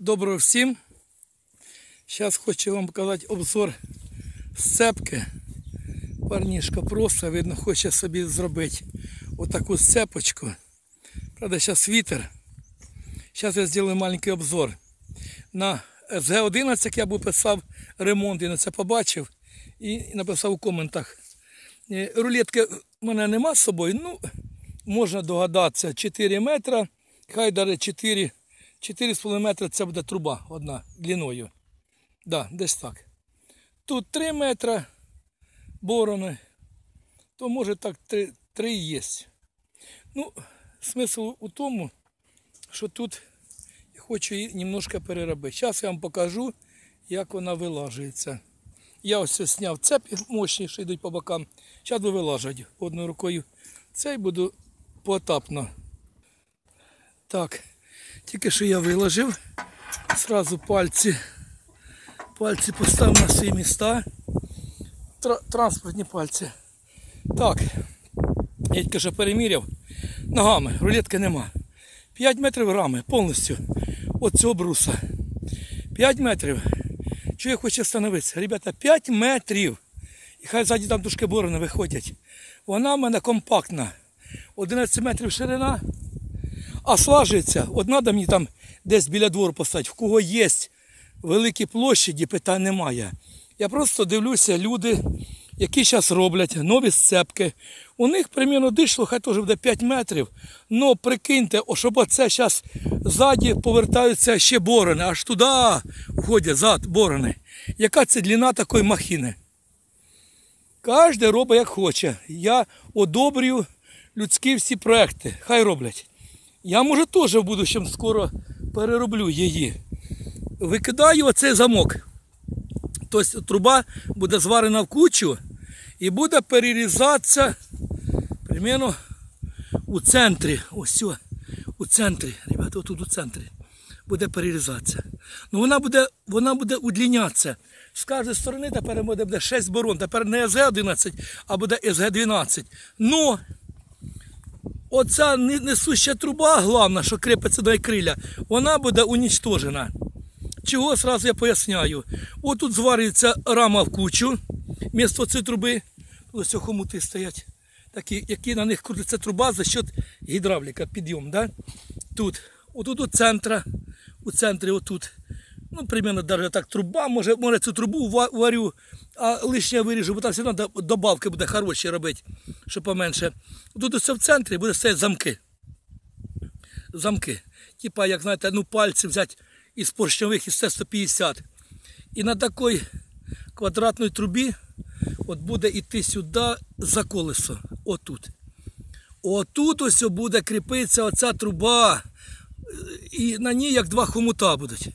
Доброго всім. Зараз хочу вам показати обзор сцепки. Парнішка просто, видно, хоче собі зробити отаку сцепочку. Правда, зараз вітер. Зараз я зроблю маленький обзор. На СГ-11 я був писав ремонт, і на це побачив і написав у коментах. Е, Рулетки в мене нема з собою, ну, можна догадатися, 4 метра, хай даже 4, 4,5 метри це буде труба одна длиною. Да, десь так. Тут 3 метри борони, то може так 3, 3 і є. Ну, смисл у тому, що тут я хочу її немножко переробити. Зараз я вам покажу, як вона вилажується. Я ось зняв цепі мощні, що йдуть по бокам. Зараз буду вилажувати одною рукою. Цей буду поетапно. Так, тільки що я виложив. Сразу пальці. Пальці поставив на свої міста. Тра- транспортні пальці. Так. Я тільки що переміряв. Ногами, рулетки нема. 5 метрів рами повністю. От цього бруса. 5 метрів. Чого я хочу встановитися? Ребята, 5 метрів. І хай ззаді там тушки борони виходять. Вона в мене компактна. 11 метрів ширина. А слажується, от треба мені там десь біля двору поставити. В кого є великі площаді, питань немає. Я просто дивлюся, люди, які зараз роблять нові сцепки. У них примірно дишло, хай теж буде 5 метрів. Ну прикиньте, щоб оце зараз ззаді повертаються ще борони, аж туди входять зад борони. Яка це длина такої махіни? Кожен робить як хоче. Я одобрюю людські всі проекти. Хай роблять. Я може теж в будущем скоро перероблю її. Викидаю оцей замок. Тобто труба буде зварена в кучу і буде перерізатися примерно у центрі. Ось у центрі. Ребята, отут у центрі. Буде перерізатися. Ну вона буде, вона буде удлінятися. З кожної сторони тепер буде, буде 6 борон. Тепер не СГ-11, а буде СГ-12. Но оця несуща труба, головна, що кріпиться до криля, вона буде унічтожена. Чого сразу я поясняю. От тут зварюється рама в кучу, місто цієї труби. Ось хомути стоять, такі, які на них крутиться труба за счет гідравліка, підйом. Да? Тут, отут у центра, у центрі отут. Ну, примерно навіть так труба, може, може цю трубу варю, а лишнє виріжу, бо там все одно добавки буде хороші робити, що поменше. Тут ось в центрі буде стояти замки. Замки. Типа, як знаєте, ну пальці взяти із поршньових із Т-150. І на такій квадратній трубі от буде йти сюди за колесо. Отут. Отут ось буде кріпитися оця труба. І на ній як два хомута будуть.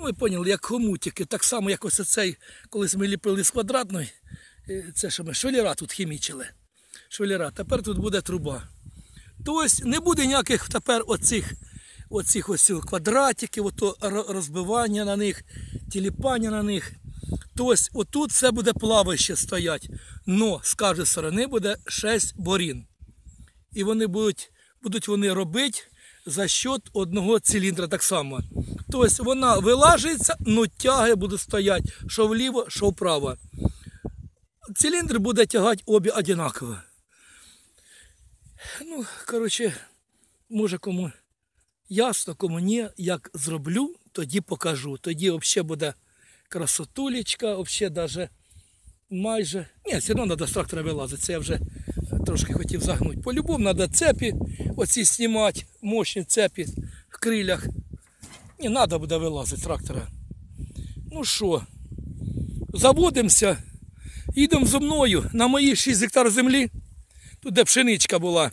Ну, ви поняли, як хомутики. Так само, як ось оцей, колись ми ліпили з квадратної. е, Це що ми швеліра тут хімічили. Швеліра. Тепер тут буде труба. Тобто не буде ніяких тепер оцих, оцих ось квадратиків, ото розбивання на них, тіліпання на них. Тобто отут все буде плаваще стоять. Но з кожної сторони буде 6 борін. І вони будуть, будуть вони робити за счет одного циліндра так само. Тобто вона вилажується, но тяги будуть стояти що вліво, що вправо. Циліндр буде тягати обі однаково. Ну, коротше, може кому ясно, кому ні, як зроблю, тоді покажу. Тоді взагалі буде красотулечка, взагалі даже майже. Ні, все одно треба з трактора вилазити. Це я вже трошки хотів загнути. По-любому треба цепі, оці знімати, мощні цепі в крилях. Не треба буде вилазити трактора. Ну що, заводимося, їдемо зо мною на мої 6 гектар землі. Тут де пшеничка була.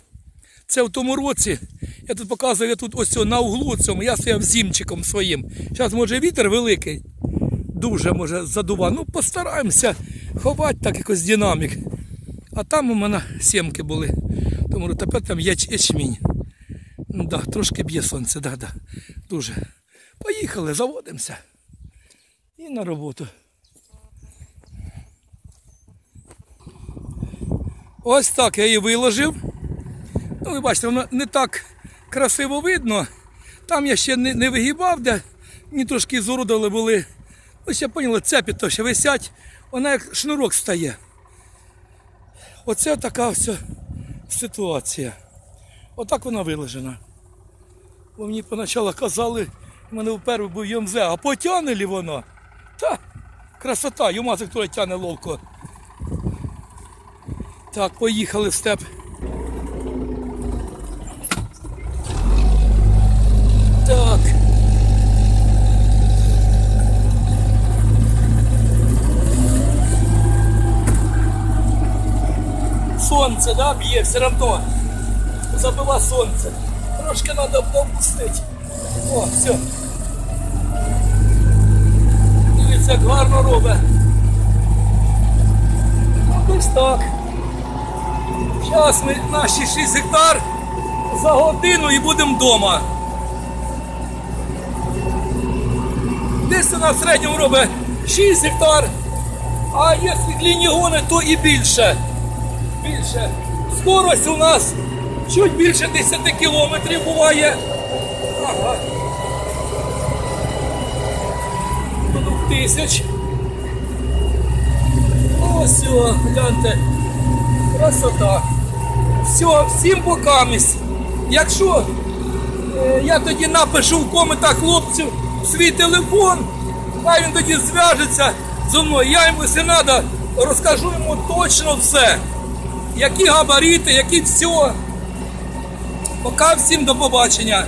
Це в тому році. Я тут показую, я тут ось цього на углу цьому, я стояв зімчиком своїм. Зараз може вітер великий, дуже може задува. Ну постараємося ховати так якось динамік. А там у мене сімки були. Тому тепер там яч, ячмінь. Ну, да, трошки б'є сонце, да, да. Дуже. Поїхали, заводимося. І на роботу. Ось так я її виложив. Ну, ви бачите, воно не так красиво видно. Там я ще не, не вигибав, де Мені трошки зорудили були. Ось я поняла, цепі то ще висять, вона як шнурок стає. Оце така ось ситуація. Отак вона вилежена. Бо мені поначалу казали, мене вперше був ЙМЗ, а потягне лі воно? Та, красота, юмазик туди тягне ловко. Так, поїхали в степ. Так. Сонце, да, б'є все одно. Забила сонце. Трошки треба опустити. О, все. Дивіться, як гарно робить. Ось так. Зараз ми наші 6 гектар за годину і будемо вдома. Десь вона в середньому робить 6 гектар, а якщо длінні гони, то і більше. Більше. Скорость у нас чуть більше 10 кілометрів буває. Двох тисяч. Ось, гляньте. Красота. Все, всім покамість. Якщо е, я тоді напишу в коментах хлопцю свій телефон, хай він тоді зв'яжеться зі мною. Я йому, якщо треба, розкажу йому точно все. Які габарити, які все. Пока всім до побачення.